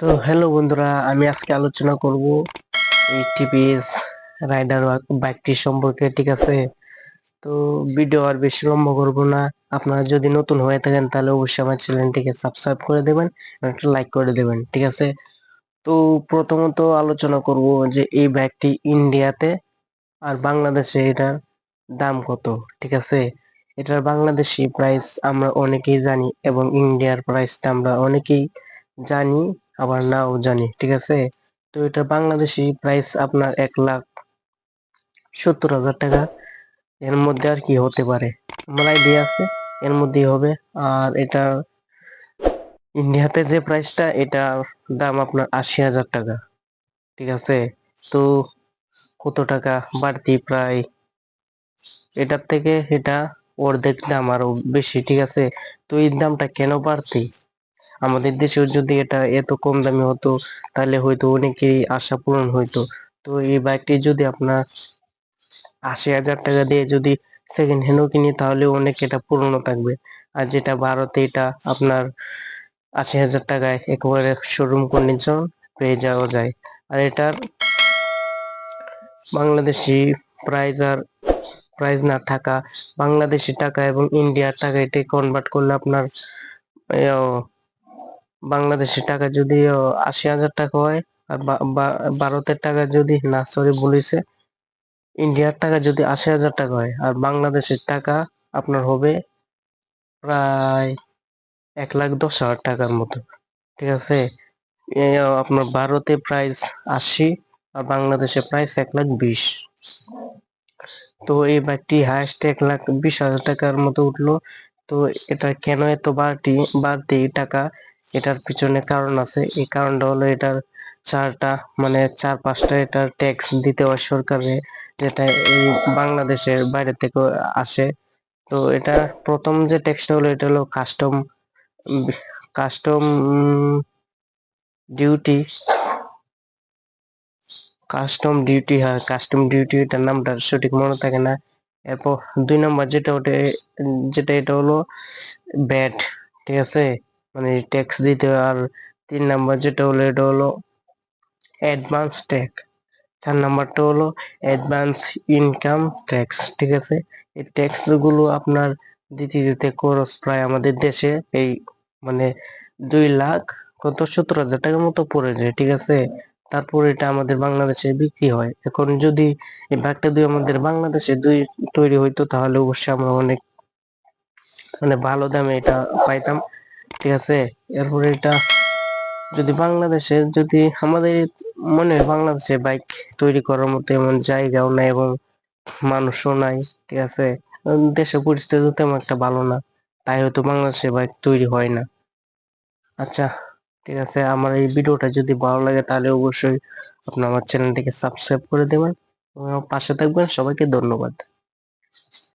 তো হ্যালো বন্ধুরা, আমি আজকে আলোচনা করব এই টিভিএস রাইডার বাইকটি সম্পর্কে, ঠিক আছে? তো ভিডিও আর বেশি লম্বা করব না। আপনারা যদি নতুন হয়ে থাকেন, তাহলে অবশ্যই আমার চ্যানেলটিকে সাবস্ক্রাইব করে দেবেন একটা লাইক করে দেবেন, ঠিক আছে? তো প্রথমত আলোচনা করব যে এই বাইকটি ইন্ডিয়াতে আর বাংলাদেশে এটার দাম কত, ঠিক আছে? এটার বাংলাদেশি প্রাইস আমরা অনেকেই জানি এবং ইন্ডিয়ার প্রাইসটা আমরা অনেকেই জানি। আবার নাও জানি, ঠিক আছে? তো এটা বাংলাদেশি প্রাইস আপনার এক লাখ সত্তর হাজার টাকা। এর মধ্যে আর কি হতে পারে? আমার আইডিয়া আছে, এর মধ্যেই হবে। আর এটা ইন্ডিয়াতে যে প্রাইসটা এটা দাম আপনার আশি হাজার টাকা, ঠিক আছে? তো কত টাকা বাড়তি প্রায়? এটার থেকে এটা অর্ধেক দাম আরও বেশি, ঠিক আছে? তো এই দামটা কেন বাড়তি? আমাদের দেশেও যদি এটা এত কম দামে হতো, তাহলে হয়তো অনেকেরই আশা পূরণ হইতো। তো এই বাইকটি যদি আপনার আশি হাজার টাকা দিয়ে যদি সেকেন্ড হ্যান্ডও কিনি, তাহলে অনেক এটা পুরনো থাকবে। আর যেটা ভারতে এটা আপনার আশি হাজার টাকায় একেবারে শোরুম কন্ডিশন পেয়ে যাওয়া যায়। আর এটার বাংলাদেশি প্রাইস আর প্রাইস না থাকা, বাংলাদেশি টাকা এবং ইন্ডিয়ার টাকা এটা কনভার্ট করলে আপনার বাংলাদেশি টাকা যদি আশি হাজার টাকা হয়, আর ভারতের টাকা যদি, না সরি বলেছে ইন্ডিয়ার টাকা যদি আশি হাজার টাকা হয়, আর বাংলাদেশের টাকা আপনার হবে প্রায় এক লাখ দশ হাজার টাকার মতো, ঠিক আছে? আপনার ভারতে প্রাইস আশি, আর বাংলাদেশে প্রাইস এক লাখ বিশ। তো এই বাইকটি হাইস্ট এক লাখ বিশ হাজার টাকার মতো উঠল। তো এটা কেন এত বাড়তি বাড়তি টাকা? এটার পিছনে কারণ আছে। এই কারণটা হলো এটার চারটা মানে চার পাঁচটা এটার ট্যাক্স দিতে হয় সরকারে যেটা এই বাংলাদেশের বাইরে থেকে আসে। তো এটা প্রথম যে ট্যাক্সটা হলো, এটা হলো custom custom duty custom duty হয় কাস্টম ডিউটি এটার নামটা সঠিক মনে থাকে না। এরপর দুই নম্বর যেটা ওটা, যেটা এটা হলো ব্যাট ঠিক আছে? মানে ট্যাক্স দিতে হয়। আর তিন নাম্বার যেটা হলো, এটা হলো অ্যাডভান্স ট্যাক্স চার নাম্বারটা হলো অ্যাডভান্স ইনকাম ট্যাক্স ঠিক আছে? এই ট্যাক্সগুলো আপনার দিতে দিতে খরচ প্রায় আমাদের দেশে এই মানে দুই লাখ কত? সত্তর হাজার টাকার মতো পড়ে যায়, ঠিক আছে? তারপর এটা আমাদের বাংলাদেশে বিক্রি হয়। এখন যদি এই ব্যাগটা দুই আমাদের বাংলাদেশে দুই তৈরি হইতো, তাহলে অবশ্যই আমরা অনেক মানে ভালো দামে এটা পাইতাম। ঠিক আছে? এরপরে এটা যদি বাংলাদেশে, যদি আমাদের মনে হয় বাংলাদেশে বাইক তৈরি করার মতো এমন জায়গাও নাই এবং মানুষও নাই, ঠিক আছে? দেশের পরিস্থিতি তেমন একটা ভালো না, তাই হয়তো বাংলাদেশে বাইক তৈরি হয় না। আচ্ছা ঠিক আছে, আমার এই ভিডিওটা যদি ভালো লাগে তাহলে অবশ্যই আপনি আমার চ্যানেলটিকে সাবস্ক্রাইব করে দেবেন। এবং পাশে থাকবেন, সবাইকে ধন্যবাদ।